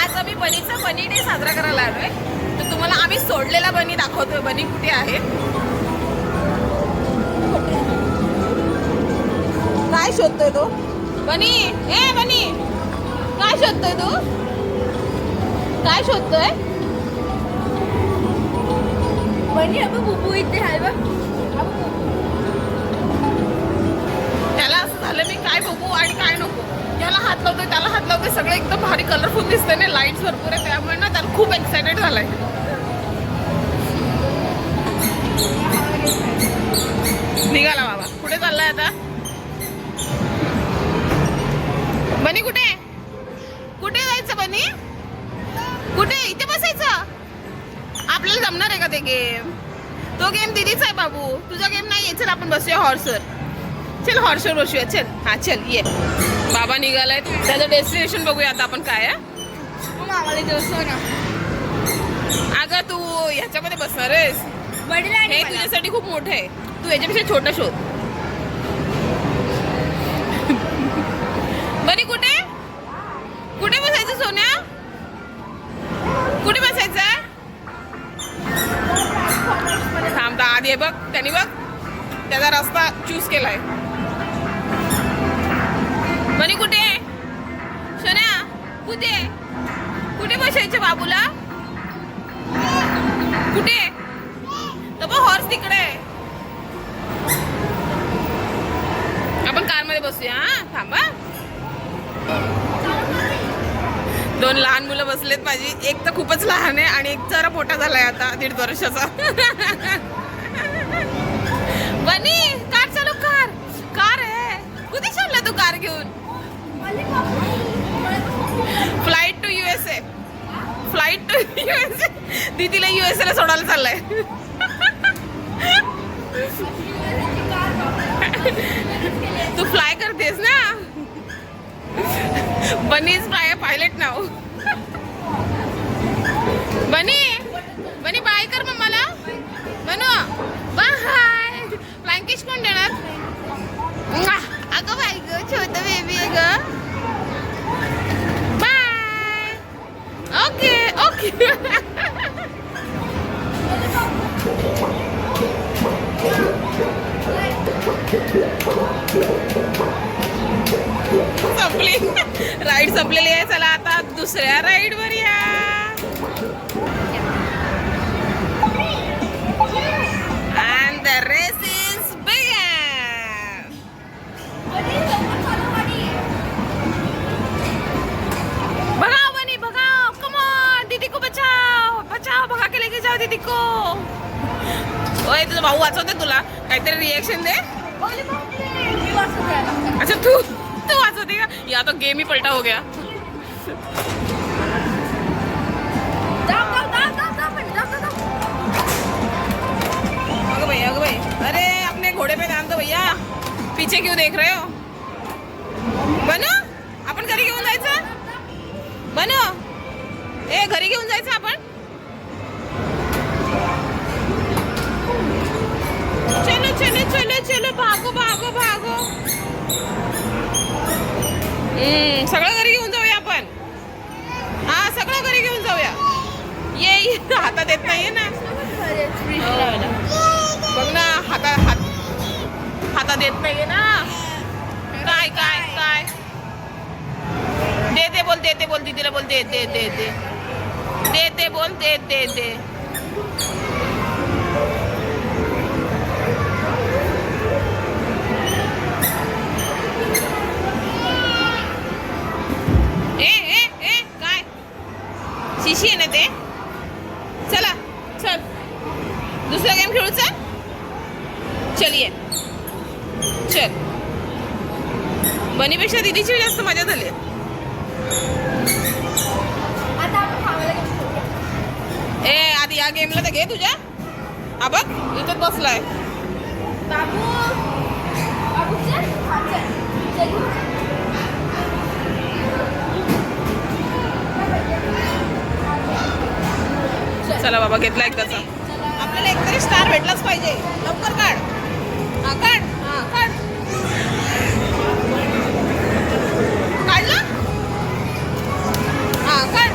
आज आम्ही बनीचा बनी डे साजरा करायला आलोय. तर तुम्हाला आम्ही सोडलेला बनी दाखवतोय. बनी कुठे आहे? काय शोधतोय तो? बनी! ए बनी! काय शोधतोय तू? काय शोधतोय? बनी अबे बुबू इथे आहे बघ. त्याला असं झालं मी काय बघू आणि काय हात लावतोय त्याला हात लावतोय सगळं एकदम भारी कलरफुल दिसतंय ना लाईट्स भरपूर आहे त्यामुळे ना त्याला खूप एक्सायटेड झालाय. निघाला बाबा. कुठे चाललाय आता? बनी कुठे? कुठे जायचं बनी? कुठे? इथे बसायचं? आपल्याला जमणार आहे का ते गेम तो गेम दिदीच आहे बाबू. तुझा गेम नाही चल आपण बसूया हॉर्सवर चल हॉर्सवर बसूया. चल. हा चल ये. बाबा निघालाय. त्याचं डेस्टिनेशन बघूया आता आपण काय अगं तू ह्याच्यामध्ये बसणार आहेस हे. तुझ्यासाठी खूप मोठं आहे. तू याच्यापेक्षा छोटा शोध. बरी कुठे? कुठे बसायचं सोन्या? कुठे बसायचं थांबता आधी बघ. त्याने बघ. त्याचा रस्ता चूज केलाय. मनी कुठे? सोन्या कुठे? कुठे बसायचं बाबूला? कुठे? तर बघ हॉर्स तिकडे. आहे. आपण कारमध्ये बसूया हा? थांबा. दोन लहान मुलं बसलेत माझी. एक तर खूपच लहान आहे आणि एक जरा मोठा झालाय आता दीड वर्षाचा. बनी कार चालू कार कार आहे. कुठे चालला तू कार घेऊन? Flight to USA flight to USA दीदीला USA ला सोडायला चाललंय. तू फ्लाय करतेस ना? बनीज फ्लाय पायलट नाव बनी. राईड संपलेली आहे चला आता दुसऱ्या राईड वर या is began. भगाओ बनी ऑन दीदी को बचाओ. बचाओ भगा के लेके जाओ दीदी को ओए तुझा भाऊ वाचवते तुला? काहीतरी रिएक्शन दे. अच्छा तू तू वाचवते का? या तो गेम ही पलटा हो गया. भाई अरे अपने घोड़े पे ध्यान दो भैया. पीछे क्यों देख रहे हो? बनू? आपण घरी घेऊन जायचं? बनू? ए घरी घेऊन जायचं आपण? चलो चलो चलो चलो. भागो भागो भागो. सगळं घरी घेऊन जाऊया आपण. हा सगळं घरी घेऊन जाऊया. ये हातात येत नाहीये ना. बघ ना हाता हात हातात येत नाहीये ना. काय काय काय? दे दे बोल दे बोल दीदीला बोल दे दे दे. दे दे बोल दे दे दे. शिशी आहे ना ते? चला चल. दुसरा गेम खेळू चल चलिये. चल. बनीपेक्षा दीदीची जास्त मजा झाली ए आधी या गेमला तर घे तुझ्या. हा बघ इथंच बसलाय. बाबू चला बाबा घेतला एकदाचा आपल्याला एक तरी स्टार भेटलाच पाहिजे. लवकर काढ. हा काढ. हा काढ. काढला? हा काढ.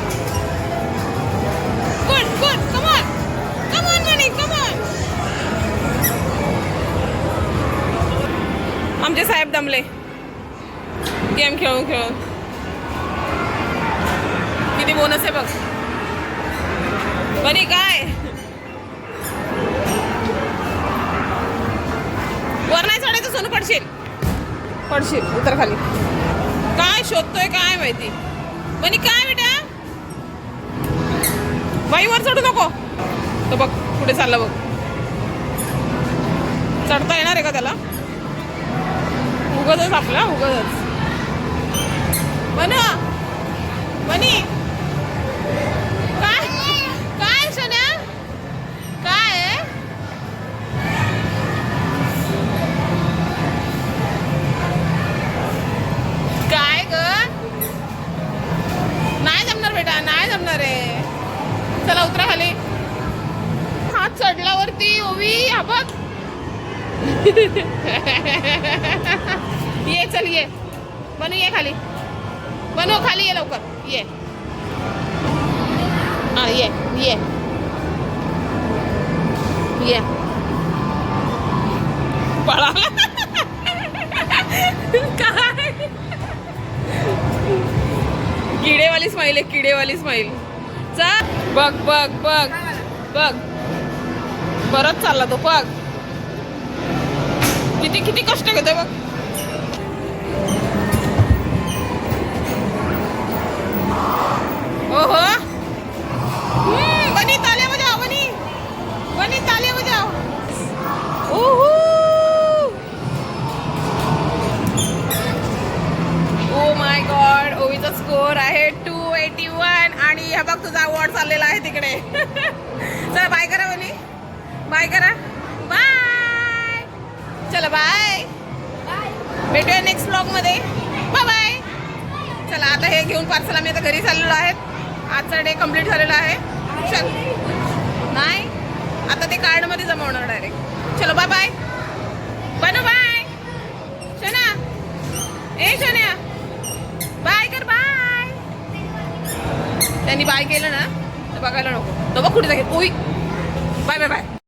Good good come on come on म्हणे कमॉन आमचे साहेब दमले. गेम खेळून खेळून. किती बोनस आहे बघ. बनी काय? वर नाही चढायचं सोनू पडशील. पडशील उतर खाली. काय शोधतोय काय माहिती? बनी काय बेटा? बाई वर चढू नको. तो बघ पुढे चालला बघ. चढता येणार आहे का त्याला? उगतच आपला उगतच बन बनी. चला उतरा खाली. हात चढल्यावरती ओवी हा बघ. ये चल ये. बनू ये खाली. बनू खाली ये लवकर. ये. हा ये ये. ये. पळाला. काय? किडेवाली स्माईल आहे किडेवाली स्माईल चल बघ बघ बघ. बघ. परत चालला तो बघ. किती किती कष्ट घेतोय बघ. ओहो. बनी ताले बजाओ बनी बनी ताले बजाओ ओहो. ओ माय गॉड ओवीचा स्कोर आहे टू एटी वन आणि हे बघ तुझा अवॉर्ड चाललेला आहे तिकडे. चला बाय करा बनी बाय करा. बाय चला बाय भेटूया नेक्स्ट ब्लॉगमध्ये बाय बाय चला आता हे घेऊन पार्सल आम्ही आता घरी चाललेलो आहेत. आजचा डे कंप्लीट झालेला आहे. चल. नाही आता ते कार्डमध्ये जमवणार डायरेक्ट चलो बाय बाय बनू बाय शना. ए शन्या त्यांनी बाय केलं ना तर बघायला नको. तो बघ कुठे जाईल. ओई बाय बाय बाय.